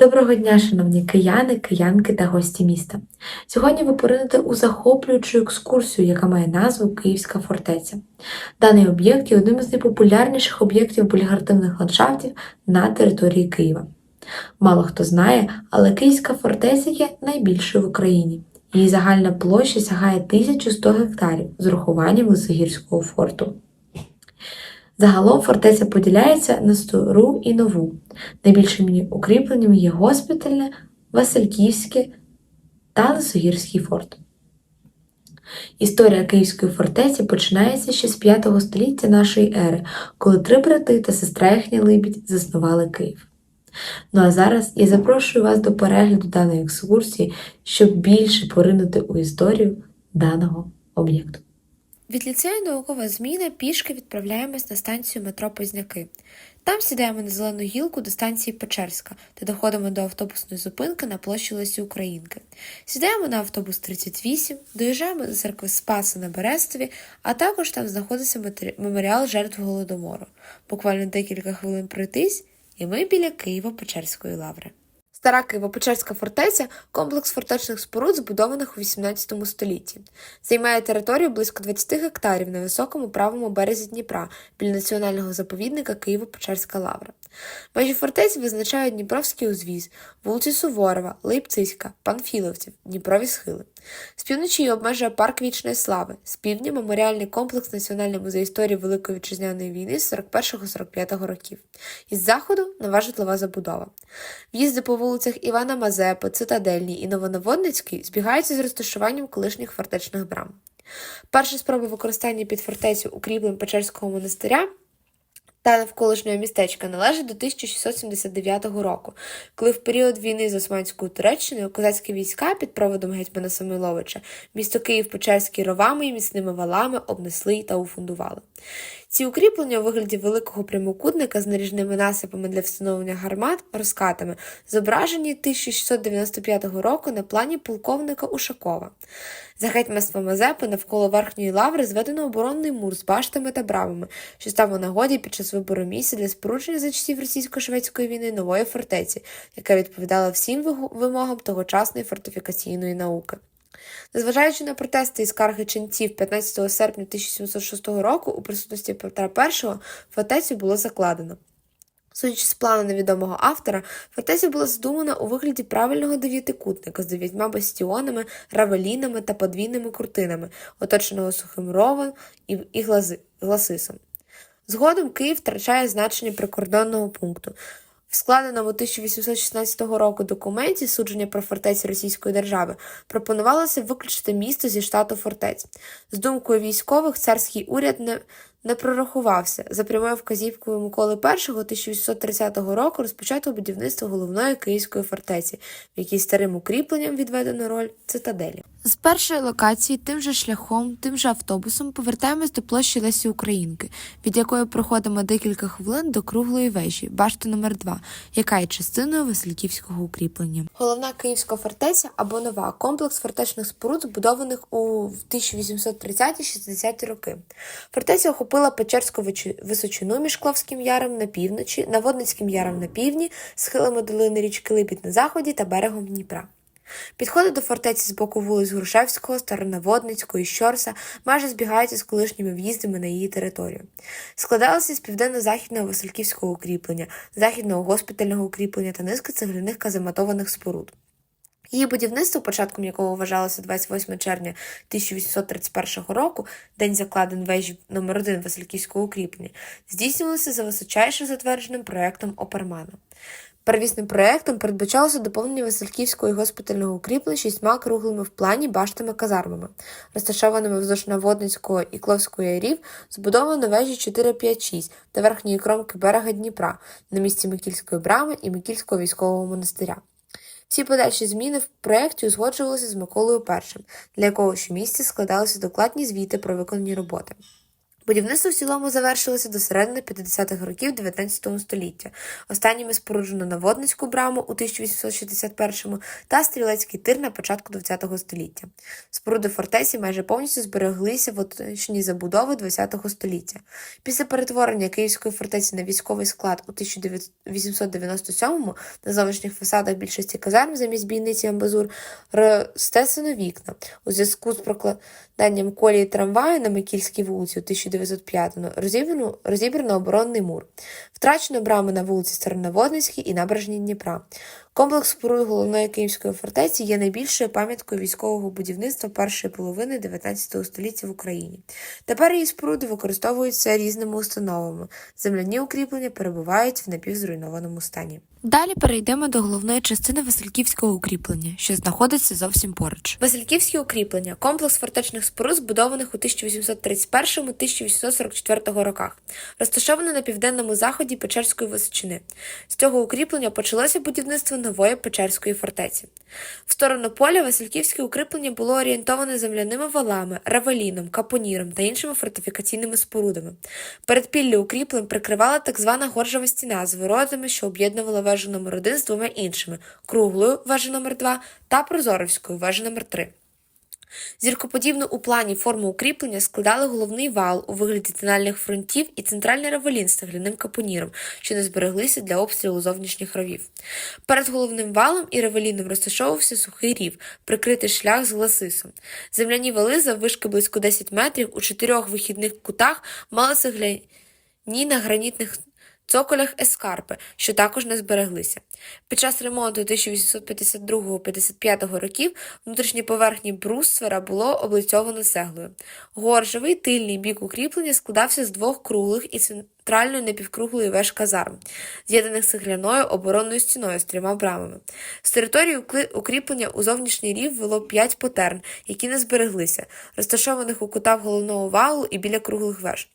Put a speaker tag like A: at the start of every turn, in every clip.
A: Доброго дня, шановні кияни, киянки та гості міста. Сьогодні ви поринете у захоплюючу екскурсію, яка має назву Київська фортеця. Даний об'єкт є одним із найпопулярніших об'єктів полігартивних ландшафтів на території Києва. Мало хто знає, але Київська фортеця є найбільшою в Україні. Її загальна площа сягає 1100 гектарів з урахуванням Лисогірського форту. Загалом фортеця поділяється на стару і нову. Найбільшими укріпленнями є госпітальне, Васильківське та Лисогірський форт. Історія Київської фортеці починається ще з 5 століття нашої ери, коли три брати та сестра їхня Либідь заснували Київ. Ну а зараз я запрошую вас до перегляду даної екскурсії, щоб більше поринути у історію даного об'єкту.
B: Від ліцею наукова зміна пішки відправляємось на станцію метро Позняки. Там сідаємо на зелену гілку до станції Печерська та доходимо до автобусної зупинки на площі Лесі Українки. Сідаємо на автобус 38, доїжджаємо до церкви Спаса на Берестові, а також там знаходиться меморіал жертв Голодомору. Буквально декілька хвилин пройтись, і ми біля Києво-Печерської лаври. Стара Києво-Печерська фортеця комплекс фортечних споруд, збудованих у XVIII столітті. Займає територію близько 20 гектарів на високому правому березі Дніпра біля національного заповідника Києво-Печерська лавра. Межі фортеці визначають Дніпровський узвіз, вулиці Суворова, Лейпцизька, Панфіловців, Дніпрові схили. З півночі її обмежує парк Вічної слави, з півдня меморіальний комплекс Національний музей історії Великої вітчизняної війни з 41-45 років. Із заходу нова житлова забудова. В'їзди по вулицях Івана Мазепи, Цитадельній і Новонаводницькій збігаються з розташуванням колишніх фортечних брам. Перші спроби використання під фортецю укріплень Печерського монастиря та навколишнього містечка належить до 1679 року, коли в період війни з Османською Туреччиною козацькі війська під проводом гетьмана Самойловича місто Київ-Печерський ровами і міцними валами обнесли та уфундували. Ці укріплення у вигляді великого прямокутника з наріжними насипами для встановлення гармат розкатами зображені 1695 року на плані полковника Ушакова. За гетьманства Мазепи навколо верхньої лаври зведено оборонний мур з баштами та брамами, що став у нагоді під час вибору місця для спорудження за часів російсько-шведської війни нової фортеці, яка відповідала всім вимогам тогочасної фортифікаційної науки. Незважаючи на протести і скарги ченців 15 серпня 1706 року у присутності Петра І фортецю було закладено. Судячи з плану невідомого автора, фортеця була задумана у вигляді правильного дев'ятикутника з дев'ятьма бастіонами, равелінами та подвійними куртинами, оточеного сухим ровом і, і гласисом. Згодом Київ втрачає значення прикордонного пункту. В складеному 1816 року документі судження про фортеці Російської держави пропонувалося виключити місто зі штату фортець. З думкою військових царський уряд не, не прорахувався. За прямою вказівкою Миколи І 1830 року розпочато будівництво головної київської фортеці, в якій старим укріпленням відведено роль цитаделі. З першої локації тим же шляхом, тим же автобусом повертаємось до площі Лесі Українки, від якої проходимо декілька хвилин до круглої вежі, башти номер 2 яка є частиною Васильківського укріплення. Головна київська фортеця або нова комплекс фортечних споруд, збудованих у 1830-60 роки. Фортеця охопила Печерську височину між Кловським яром на півночі, Наводницьким яром на півдні, схилами долини річки Липіт на заході та берегом Дніпра. Підходи до фортеці з боку вулиць Грушевського, Старонаводницького і Щорса майже збігаються з колишніми в'їздами на її територію. Складалися з південно-західного Васильківського укріплення, західного госпітального укріплення та низки цегляних казематованих споруд. Її будівництво, початком якого вважалося 28 червня 1831 року, день закладин вежі номер 1 Васильківського укріплення, здійснювалося за височайше затвердженим проектом Опермана. Первісним проектом передбачалося доповнення Васильківського і госпітального укріплення шістьма круглими в плані баштами-казармами, розташованими вздовж Наводницького і Кловського ярів, збудовано вежі 4-5-6 та верхньої кромки берега Дніпра на місці Микільської брами і Микільського військового монастиря. Всі подальші зміни в проєкті узгоджувалися з Миколою Першим, для якого щомісяця складалися докладні звіти про виконані роботи. Будівництво в цілому завершилося до середини 50-х років 19 століття. Останніми споруджено Наводницьку браму у 1861 та Стрілецький тир на початку ХХ століття. Споруди фортеці майже повністю збереглися в оточенні забудови ХХ століття. Після перетворення Київської фортеці на військовий склад у 1897-му на зовнішніх фасадах більшості казарм замість бійниці амбазур розтесено вікна. У зв'язку з прокладанням колії трамваю на Микільській вулиці у 1905-му розібрано, розібрано оборонний мур. Втрачено брами на вулиці Старонаводницькій і набережній Дніпра. Комплекс споруд головної Київської фортеці є найбільшою пам'яткою військового будівництва першої половини 19 століття в Україні. Тепер її споруди використовуються різними установами. Земляні укріплення перебувають в напівзруйнованому стані. Далі перейдемо до головної частини Васильківського укріплення, що знаходиться зовсім поруч. Васильківські укріплення комплекс фортечних споруд, збудованих у 1831-1844 роках, розташований на південному заході Печерської Височини. З цього укріплення почалося будівництво нової Печерської фортеці. В сторону поля Васильківське укріплення було орієнтоване земляними валами, равеліном, капоніром та іншими фортифікаційними спорудами. Передпілля укріплень прикривала так звана горжова стіна з воротами, що об'єднувала вежу номер 1 з двома іншими круглою вежу номер 2 та прозоровською вежу номер 3 Зіркоподібну у плані форму укріплення складали головний вал у вигляді тональних фронтів і центральний равелін з цегляним капоніром, що не збереглися для обстрілу зовнішніх ровів. Перед головним валом і равеліном розташовувався сухий рів, прикритий шлях з гласисом. Земляні вали заввишки близько 10 метрів у чотирьох вихідних кутах мали цегляні на гранітних цоколях ескарпи, що також не збереглися. Під час ремонту 1852-55 років внутрішні поверхні бруствера було облицьовано цеглою. Горжевий тильний бік укріплення складався з двох круглих і центральної напівкруглої веж казарм, з'єднаних цегляною оборонною стіною з трьома брамами. З території укріплення у зовнішній рів вело п'ять потерн, які не збереглися, розташованих у кутах головного валу і біля круглих веж.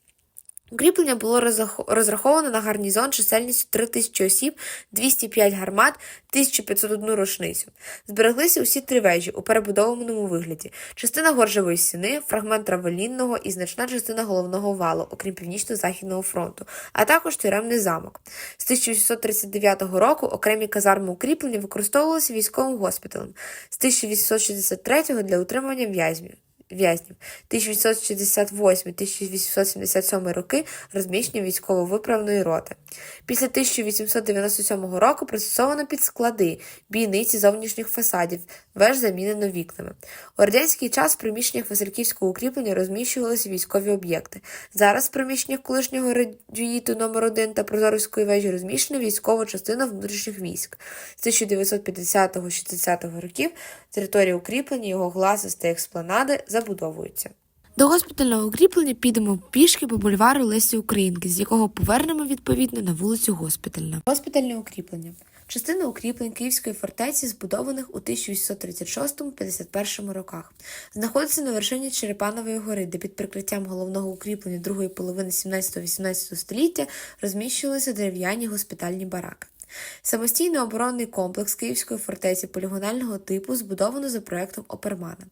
B: Укріплення було розраховано на гарнізон чисельністю 3 тисячі осіб, 205 гармат, 1501 рушницю. Збереглися усі три вежі у перебудованому вигляді: частина горжевої стіни, фрагмент равелінного і значна частина головного валу, окрім північно-західного фронту, а також тюремний замок. З 1839 року окремі казарми укріплення використовувалися військовим госпіталем, з 1863 для утримання в'язнів в'язнів. 1868-1877 роки розміщення військово-виправної роти. Після 1897 року пристосовано під склади, бійниці зовнішніх фасадів, веж замінено вікнами. У радянський час в приміщеннях Васильківського укріплення розміщувалися військові об'єкти. Зараз в приміщеннях колишнього радюїту номер 1 та Прозорівської вежі розміщена військова частина внутрішніх військ. З 1950-60 років територія укріплення, його гласис та експланади забудовуються. До госпітального укріплення підемо пішки по бульвару Лесі Українки, з якого повернемо відповідно на вулицю Госпітальна. Госпітальне укріплення. Частина укріплень Київської фортеці, збудованих у 1836-51 роках, знаходиться на вершині Черепанової гори, де під прикриттям головного укріплення другої половини 17-18 століття розміщувалися дерев'яні госпітальні бараки. Самостійний оборонний комплекс Київської фортеці полігонального типу збудовано за проектом Опермана.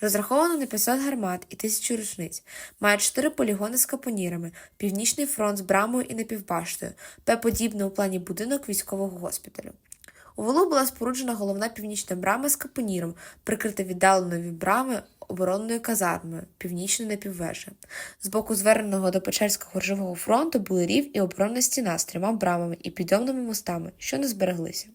B: Розраховано на 500 гармат і 1000 рушниць. Має 4 полігони з капонірами, північний фронт з брамою і напівбаштою, П-подібний у плані будинок військового госпіталю. У валу була споруджена головна північна брама з капоніром, прикрита віддаленою від брами оборонною казармою, північною напіввежа. З боку зверненого до Печерського горжового фронту були рів і оборонна стіна з трьома брамами і підйомними мостами, що не збереглися.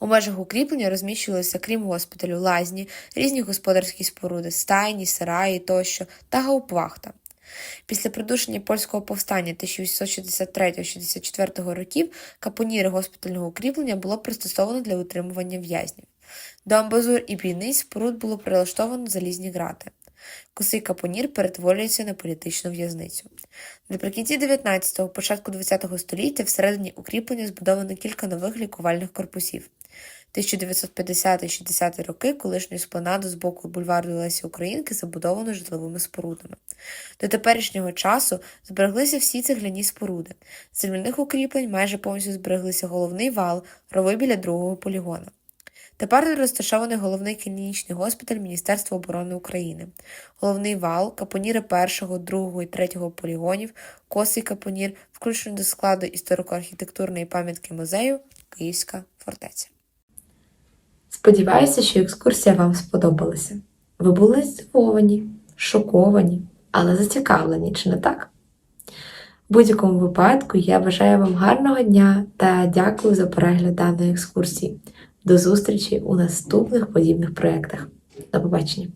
B: У межах укріплення розміщувалися, крім госпіталю, лазні, різні господарські споруди, стайні, сараї тощо та гаупвахта. Після придушення польського повстання 1863-64 років капоніри госпітального укріплення було пристосовано для утримування в'язнів. До амбазур і бійниць споруд було прилаштовано залізні грати. Косий капонір перетворюється на політичну в'язницю. Наприкінці 19-го, початку 20-го століття всередині укріплення збудовано кілька нових лікувальних корпусів. 1950-60 роки колишню спланаду з боку бульвару Лесі Українки забудовано житловими спорудами. До теперішнього часу збереглися всі цегляні споруди. З земляних укріплень майже повністю збереглися головний вал, рови біля другого полігона. Тепер розташований головний клінічний госпіталь Міністерства оборони України, головний вал, капоніри першого, другого і третього полігонів, косий капонір, включені до складу історико-архітектурної пам'ятки музею Київська фортеця.
A: Сподіваюся, що екскурсія вам сподобалася. Ви були здивовані, шоковані, але зацікавлені, чи не так? В будь-якому випадку я бажаю вам гарного дня та дякую за перегляд даної екскурсії. До зустрічі у наступних подібних проєктах. До побачення!